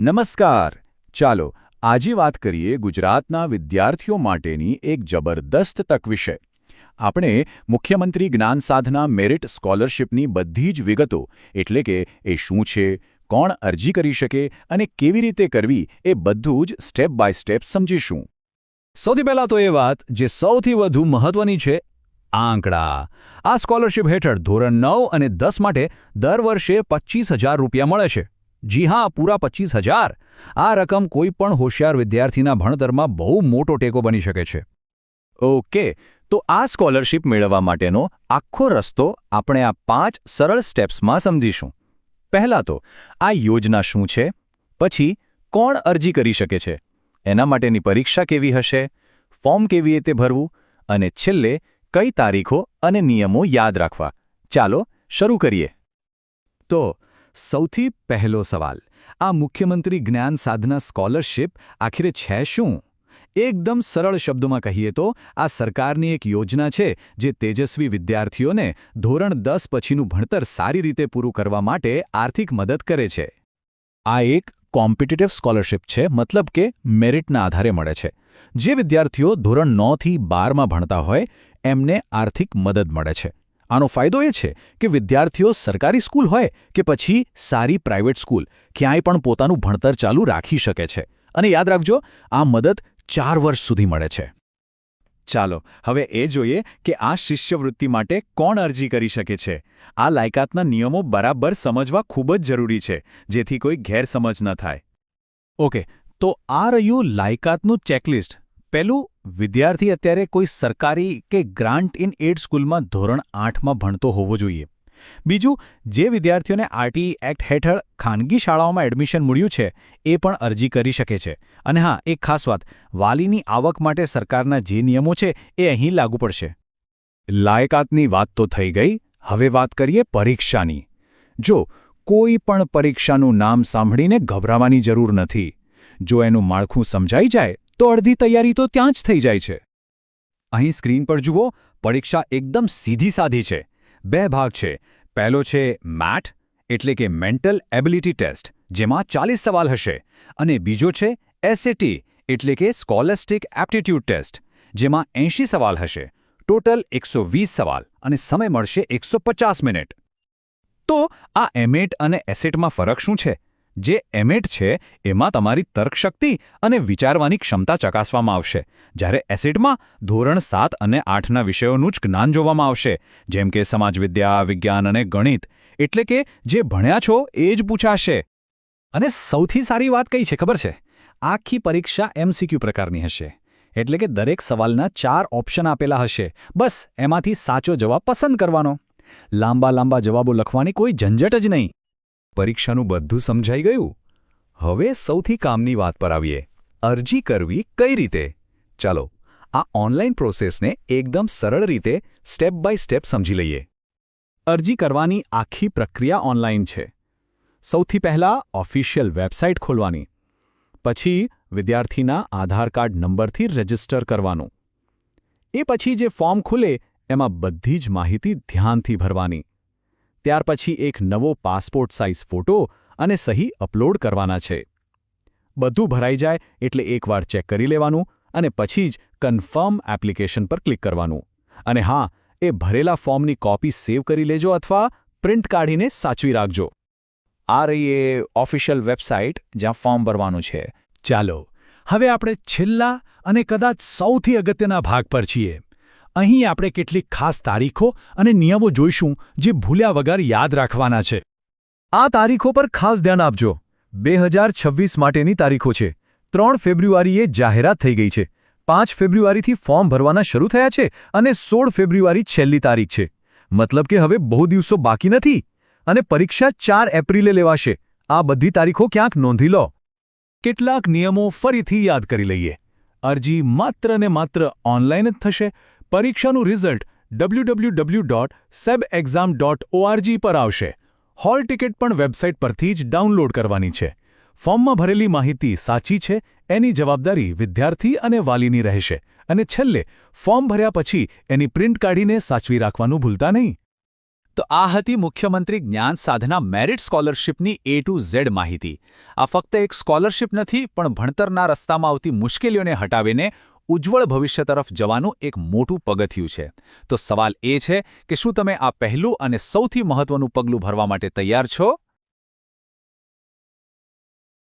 નમસ્કાર. ચાલો, આજે વાત કરીએ ગુજરાતના વિદ્યાર્થીઓ માટેની એક જબરદસ્ત તક વિશે. આપણે મુખ્યમંત્રી જ્ઞાન સાધના મેરિટ સ્કોલરશિપની બધી જ વિગતો, એટલે કે એ શું છે, કોણ અરજી કરી શકે અને કેવી રીતે કરવી, એ બધું જ સ્ટેપ બાય સ્ટેપ સમજીશું. સૌથી પહેલાં તો એ વાત જે સૌથી વધુ મહત્વની છે, આંકડા. આ સ્કોલરશિપ હેઠળ ધોરણ નવ અને દસ માટે દર વર્ષે પચીસ રૂપિયા મળે છે. જી હા, પૂરા પચીસ હજાર. આ રકમ કોઈ પણ હોશિયાર વિદ્યાર્થીના ભણતરમાં બહુ મોટો ટેકો બની શકે છે. ઓકે, તો આ સ્કોલરશિપ મેળવવા માટેનો આખો રસ્તો આપણે આ પાંચ સરળ સ્ટેપ્સમાં સમજીશું. પહેલાં તો, આ યોજના શું છે? પછી, કોણ અરજી કરી શકે છે? એના માટેની પરીક્ષા કેવી હશે? ફોર્મ કેવી રીતે ભરવું? અને છેલ્લે, કઈ તારીખો અને નિયમો યાદ રાખવા? ચાલો, શરૂ કરીએ. તો સૌથી પહેલો સવાલ. આ મુખ્યમંત્રી જ્ઞાન સાધના સ્કોલરશિપ આખરે છે શું? એકદમ સરળ શબ્દોમાં કહીએ તો, આ સરકારની એક યોજના છે જે તેજસ્વી વિદ્યાર્થીઓને ધોરણ દસ પછીનું ભણતર સારી રીતે પૂરું કરવા માટે આર્થિક મદદ કરે છે. આ એક કોમ્પિટિટિવ સ્કોલરશિપ છે, મતલબ કે મેરિટના આધારે મળે છે. જે વિદ્યાર્થીઓ ધોરણ નોથી બારમાં ભણતા હોય, એમને આર્થિક મદદ મળે છે. આનો ફાયદો એ છે કે વિદ્યાર્થીઓ સરકારી સ્કૂલ હોય કે પછી સારી પ્રાઇવેટ સ્કૂલ, ક્યાંય પણ પોતાનું ભણતર ચાલુ રાખી શકે છે. અને યાદ રાખજો, આ મદદ ચાર વર્ષ સુધી મળે છે. ચાલો, હવે એ જોઈએ કે આ શિષ્યવૃત્તિ માટે કોણ અરજી કરી શકે છે. આ લાયકાતના નિયમો બરાબર સમજવા ખૂબ જ જરૂરી છે, જેથી કોઈ ગેરસમજ ન થાય. ઓકે, તો આ રહ્યું લાયકાતનું ચેકલિસ્ટ. પહેલું વિદ્યાર્થી અત્યારે કોઈ સરકારી કે ગ્રાન્ટ ઇન એડ સ્કૂલમાં ધોરણ આઠમાં ભણતો હોવો જોઈએ. બીજું, જે વિદ્યાર્થીઓને આરટી એક્ટ હેઠળ ખાનગી શાળાઓમાં એડમિશન મળ્યું છે, એ પણ અરજી કરી શકે છે. અને હા, એક ખાસ વાત, વાલીની આવક માટે સરકારના જે નિયમો છે, એ અહીં લાગુ પડશે. લાયકાતની વાત તો થઈ ગઈ, હવે વાત કરીએ પરીક્ષાની. જો કોઈ પણ પરીક્ષાનું નામ સાંભળીને ગભરાવાની જરૂર નથી, જો એનું માળખું સમજાઈ જાય તો અડધી તૈયારી તો ત્યાં જ થઈ જાય છે. અહીં સ્ક્રીન પર જુઓ, પરીક્ષા એકદમ સીધી સાધી છે. બે ભાગ છે. પહેલો છે મેટ, એટલે કે મેન્ટલ એબિલિટી ટેસ્ટ, જેમાં ચાલીસ સવાલ હશે. અને બીજો છે એસએટી એટલે કે સ્કોલેસ્ટિક એપ્ટિટ્યૂડ ટેસ્ટ, જેમાં એંશી સવાલ હશે. ટોટલ એકસો સવાલ અને સમય મળશે એકસો મિનિટ. તો આ એમેટ અને એસેટમાં ફરક શું છે? જે એમેટ છે, એમાં તમારી તર્કશક્તિ અને વિચારવાની ક્ષમતા ચકાસવામાં આવશે. જ્યારે એસેટમાં ધોરણ સાત અને આઠના વિષયોનું જ જ્ઞાન જોવામાં આવશે, જેમ કે સમાજવિદ્યા વિજ્ઞાન અને ગણિત, એટલે કે જે ભણ્યા છો એ જ પૂછાશે. અને સૌથી સારી વાત કઈ છે ખબર છે? આખી પરીક્ષા એમસીક્યુ પ્રકારની હશે. એટલે કે દરેક સવાલના ચાર ઓપ્શન આપેલા હશે. બસ, એમાંથી સાચો જવાબ પસંદ કરવાનો. લાંબા લાંબા જવાબો લખવાની કોઈ ઝંઝટ જ નહીં. પરીક્ષાનું બધું સમજાઈ ગયું? હવે સૌથી કામની વાત પર આવીએ. અરજી કરવી કઈ રીતે? ચાલો, આ ઓનલાઈન પ્રોસેસને એકદમ સરળ રીતે સ્ટેપ બાય સ્ટેપ સમજી લઈએ. અરજી કરવાની આખી પ્રક્રિયા ઓનલાઈન છે. સૌથી પહેલાં ઓફિશિયલ વેબસાઇટ ખોલવાની. પછી વિદ્યાર્થીના આધાર કાર્ડ નંબરથી રજિસ્ટર કરવાનું. એ પછી જે ફોર્મ ખુલે, એમાં બધી જ માહિતી ધ્યાનથી ભરવાની. ત્યાર પછી એક નવો પાસપોર્ટ સાઇઝ ફોટો અને સહી અપલોડ કરવાના છે. બધું ભરાઈ જાય એટલે એકવાર ચેક કરી લેવાનું અને પછી જ કન્ફર્મ એપ્લિકેશન પર ક્લિક કરવાનું. અને હા, એ ભરેલા ફોર્મની કોપી સેવ કરી લેજો અથવા પ્રિન્ટ કાઢીને સાચવી રાખજો. આ રહી એ ઓફિશિયલ વેબસાઇટ જ્યાં ફોર્મ ભરવાનું છે. ચાલો, હવે આપણે છેલ્લા અને કદાચ સૌથી અગત્યના ભાગ પર છીએ. અહીં આપણે કેટલીક ખાસ તારીખો અને નિયમો જોઈશું જે ભૂલ્યા વગર યાદ રાખવાના છે. આ તારીખો પર ખાસ ધ્યાન આપજો. બે માટેની તારીખો છે. ત્રણ ફેબ્રુઆરીએ જાહેરાત થઈ ગઈ છે. પાંચ ફેબ્રુઆરીથી ફોર્મ ભરવાના શરૂ થયા છે અને સોળ ફેબ્રુઆરી છેલ્લી તારીખ છે. મતલબ કે હવે બહુ દિવસો બાકી નથી અને પરીક્ષા ચાર એપ્રિલે લેવાશે. આ બધી તારીખો ક્યાંક નોંધી લો. કેટલાક નિયમો ફરીથી યાદ કરી લઈએ. અરજી માત્ર ને માત્ર ઓનલાઈન જ થશે. પરીક્ષાનું રિઝલ્ટ ઓઆરજી પર આવશે. હોલ ટિકિટ પણ વેબસાઇટ પરથી જ ડાઉનલોડ કરવાની છે. ફોર્મમાં ભરેલી માહિતી સાચી છે, એની જવાબદારી વિદ્યાર્થી અને વાલીની રહેશે. અને છેલ્લે ફોર્મ ભર્યા પછી એની પ્રિન્ટ કાઢીને સાચવી રાખવાનું ભૂલતા નહીં. તો આ હતી મુખ્યમંત્રી જ્ઞાન સાધના મેરિટ સ્કોલરશિપની એ ટુ ઝેડ માહિતી. આ ફક્ત એક સ્કોલરશિપ નથી, પણ ભણતરના રસ્તામાં આવતી મુશ્કેલીઓને હટાવીને ઉજ્જવળ ભવિષ્ય તરફ જવાનું એક મોટું પગથિયું છે. તો સવાલ એ છે કે શું તમે આ પહેલું અને સૌથી મહત્વનું પગલું ભરવા માટે તૈયાર છો?